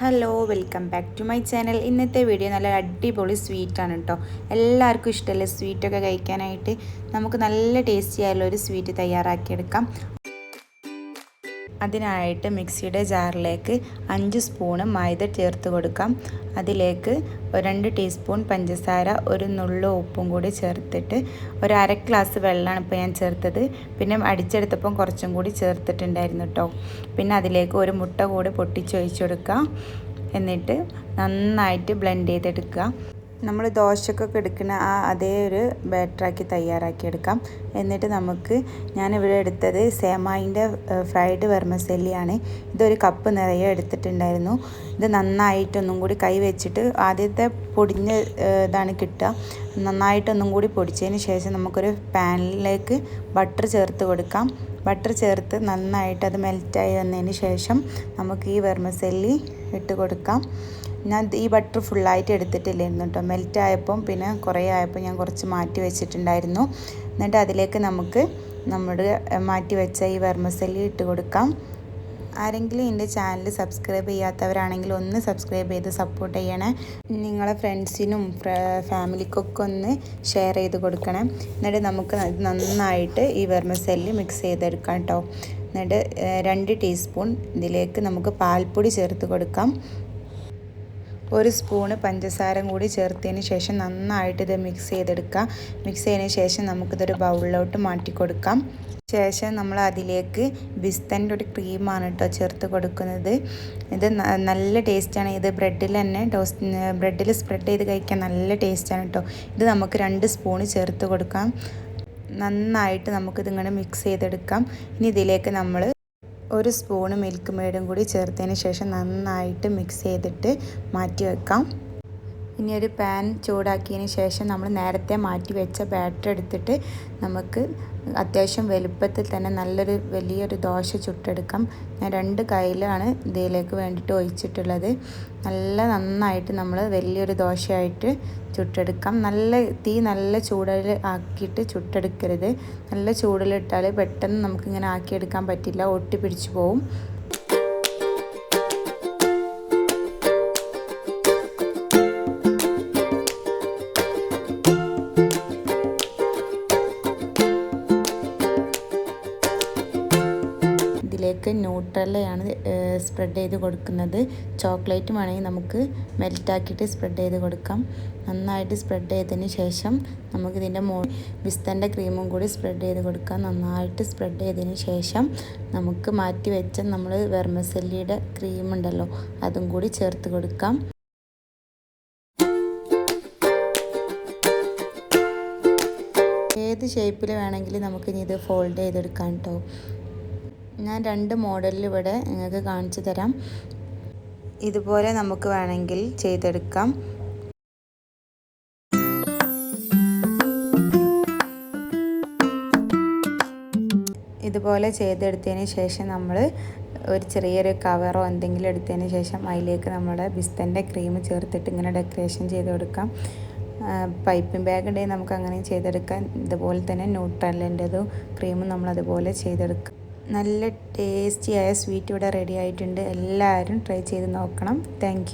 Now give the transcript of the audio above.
Hello welcome back to my channel ഇന്നത്തെ video നല്ല അടിപൊളി സ്വീറ്റാണ് കേട്ടോ എല്ലാവർക്കും ഇഷ്ടമല്ലേ സ്വീറ്റൊക്കെ കഴിക്കാനായിട്ട് നമുക്ക് നല്ല ടേസ്റ്റി ആയുള്ള ഒരു സ്വീറ്റ് തയ്യാറാക്കിയെടുക്കാം. അതിനായിട്ട് മിക്സിയുടെ ജാറിലേക്ക് അഞ്ച് സ്പൂണ് മൈദ ചേർത്ത് കൊടുക്കാം. അതിലേക്ക് രണ്ട് ടീസ്പൂൺ പഞ്ചസാര ഒരു നുള്ളു ഉപ്പും കൂടി ചേർത്തിട്ട് ഒരു അര ഗ്ലാസ് വെള്ളമാണ് ഇപ്പോൾ ഞാൻ ചേർത്തത്. പിന്നെ അടിച്ചെടുത്തപ്പം കുറച്ചും കൂടി ചേർത്തിട്ടുണ്ടായിരുന്നു കേട്ടോ പിന്നെ അതിലേക്ക് ഒരു മുട്ട കൂടി പൊട്ടിച്ചൊഴിച്ചു കൊടുക്കുക എന്നിട്ട് നന്നായിട്ട് ബ്ലെൻഡ് ചെയ്തെടുക്കുക. നമ്മൾ ദോശക്കൊക്കെ എടുക്കുന്ന ആ അതേ ഒരു ബാറ്ററാക്കി തയ്യാറാക്കി എടുക്കാം എന്നിട്ട് നമുക്ക് ഞാനിവിടെ എടുത്തത് സേമായിന്റെ ഫ്രൈഡ് വെർമസെല്ലിയാണ്. ഇതൊരു കപ്പ് നിറയെ എടുത്തിട്ടുണ്ടായിരുന്നു. ഇത് നന്നായിട്ടൊന്നും കൂടി കൈ വെച്ചിട്ട് ആദ്യത്തെ പൊടിഞ്ഞ ഇതാണ് കിട്ടുക. നന്നായിട്ടൊന്നും കൂടി പൊടിച്ചതിന് ശേഷം നമുക്കൊരു പാനിലേക്ക് ബട്ടർ ചേർത്ത് കൊടുക്കാം. ബട്ടർ ചേർത്ത് നന്നായിട്ട് അത് മെൽറ്റായി വന്നതിന് ശേഷം നമുക്ക് ഈ വെർമസെല്ലി ഇട്ട് കൊടുക്കാം. ഞാൻ ഈ ബട്ടർ ഫുള്ളായിട്ട് എടുത്തിട്ടില്ലായിരുന്നു കേട്ടോ. മെൽറ്റ് ആയപ്പം പിന്നെ കുറേ ആയപ്പോൾ ഞാൻ കുറച്ച് മാറ്റി വെച്ചിട്ടുണ്ടായിരുന്നു. എന്നിട്ട് അതിലേക്ക് നമുക്ക് നമ്മുടെ മാറ്റി വെച്ച ഈ വെർമസല്ലി ഇട്ട് കൊടുക്കാം. ആരെങ്കിലും എന്റെ ചാനൽ സബ്സ്ക്രൈബ് ചെയ്യാത്തവരാണെങ്കിൽ ഒന്ന് സബ്സ്ക്രൈബ് ചെയ്ത് സപ്പോർട്ട് ചെയ്യണേ. നിങ്ങളെ ഫ്രണ്ട്സിനും ഫാമിലിക്കൊക്കെ ഒന്ന് ഷെയർ ചെയ്ത് കൊടുക്കണം. എന്നിട്ട് നമുക്ക് നന്നായിട്ട് ഈ വെർമസെല്ല് മിക്സ് ചെയ്തെടുക്കാം കേട്ടോ. എന്നിട്ട് രണ്ട് ടീസ്പൂൺ ഇതിലേക്ക് നമുക്ക് പാൽപ്പൊടി ചേർത്ത് കൊടുക്കാം. ഒരു സ്പൂണ് പഞ്ചസാരം കൂടി ചേർത്തതിന് ശേഷം നന്നായിട്ട് ഇത് മിക്സ് ചെയ്തെടുക്കാം മിക്സ് ചെയ്തതിന് ശേഷം നമുക്കിതൊരു ബൗളിലോട്ട് മാറ്റി കൊടുക്കാം ശേഷം നമ്മൾ അതിലേക്ക് ബിസ്തന്റെ ഒരു ക്രീമാണ് കേട്ടോ ചേർത്ത് കൊടുക്കുന്നത്. ഇത് നല്ല ടേസ്റ്റാണ് ഇത് ബ്രെഡിൽ തന്നെ ടോസ്റ്റ് ബ്രെഡിൽ സ്പ്രെഡ് ചെയ്ത് കഴിക്കാൻ നല്ല ടേസ്റ്റാണ് കേട്ടോ ഇത് നമുക്ക് രണ്ട് സ്പൂണ് ചേർത്ത് കൊടുക്കാം. നന്നായിട്ട് നമുക്കിതിങ്ങനെ മിക്സ് ചെയ്തെടുക്കാം. ഇനി ഇതിലേക്ക് നമ്മൾ ഒരു സ്പൂണ് മിൽക്ക് മെയ്ഡും കൂടി ചേർത്തതിന് ശേഷം നന്നായിട്ട് മിക്സ് ചെയ്തിട്ട് മാറ്റി വെക്കാം ഇനി ഒരു പാൻ ചൂടാക്കിയതിന് ശേഷം നമ്മൾ നേരത്തെ മാറ്റി വെച്ച ബാറ്റർ എടുത്തിട്ട് നമുക്ക് അത്യാവശ്യം വലുപ്പത്തിൽ തന്നെ നല്ലൊരു വലിയൊരു ദോശ ചുട്ടെടുക്കാം. ഞാൻ രണ്ട് കയ്യിലാണ് ഇതിലേക്ക് വേണ്ടിയിട്ട് ഒഴിച്ചിട്ടുള്ളത്. നല്ല നന്നായിട്ട് നമ്മൾ വലിയൊരു ദോശയായിട്ട് ചുട്ടെടുക്കാം. നല്ല തീ നല്ല ചൂടിൽ ആക്കിയിട്ട് ചുട്ടെടുക്കരുത്. നല്ല ചൂടിലിട്ടാൽ പെട്ടെന്ന് നമുക്കിങ്ങനെ ആക്കിയെടുക്കാൻ പറ്റില്ല. ഒട്ടി പിടിച്ചു പോവും. ഇതിലേക്ക് ന്യൂട്രലയാണ് സ്പ്രെഡ് ചെയ്ത് കൊടുക്കുന്നത്. ചോക്ലേറ്റ് വേണമെങ്കിൽ നമുക്ക് മെൽറ്റാക്കിയിട്ട് സ്പ്രെഡ് ചെയ്ത് കൊടുക്കാം. നന്നായിട്ട് സ്പ്രെഡ് ചെയ്തതിന് ശേഷം നമുക്കിതിന്റെ മോ വിസ്തന്റെ ക്രീമും കൂടി സ്പ്രെഡ് ചെയ്ത് കൊടുക്കാം. നന്നായിട്ട് സ്പ്രെഡ് ചെയ്തതിന് ശേഷം നമുക്ക് മാറ്റി വെച്ച നമ്മൾ വെർമസെല്ലിയുടെ ക്രീം ഉണ്ടല്ലോ അതും കൂടി ചേർത്ത് കൊടുക്കാം. ഏത് ഷേപ്പിൽ വേണമെങ്കിലും നമുക്കിനി ഇത് ഫോൾഡ് ചെയ്തെടുക്കാം കേട്ടോ. ഞാൻ രണ്ട് മോഡലിൽ ഇവിടെ നിങ്ങൾക്ക് കാണിച്ചു തരാം. ഇതുപോലെ നമുക്ക് വേണമെങ്കിൽ ചെയ്തെടുക്കാം. ഇതുപോലെ ചെയ്തെടുത്തതിന് ശേഷം നമ്മൾ ഒരു ചെറിയൊരു കവറോ എന്തെങ്കിലും എടുത്തതിന് ശേഷം അതിലേക്ക് നമ്മുടെ ബിസ്തന്റെ ക്രീം ചേർത്തിട്ട് ഇങ്ങനെ ഡെക്കറേഷൻ ചെയ്ത് കൊടുക്കാം. പൈപ്പിംഗ് ബാഗ് ഉണ്ടെങ്കിൽ നമുക്ക് അങ്ങനെ ചെയ്തെടുക്കാം. ഇതുപോലെ തന്നെ ന്യൂട്രലിന്റെതും ക്രീമും നമ്മൾ അതുപോലെ ചെയ്തെടുക്കാം. നല്ല ടേസ്റ്റിയായ സ്വീറ്റ് ഇവിടെ റെഡി ആയിട്ടുണ്ട്. എല്ലാവരും ട്രൈ ചെയ്ത് നോക്കണം. താങ്ക്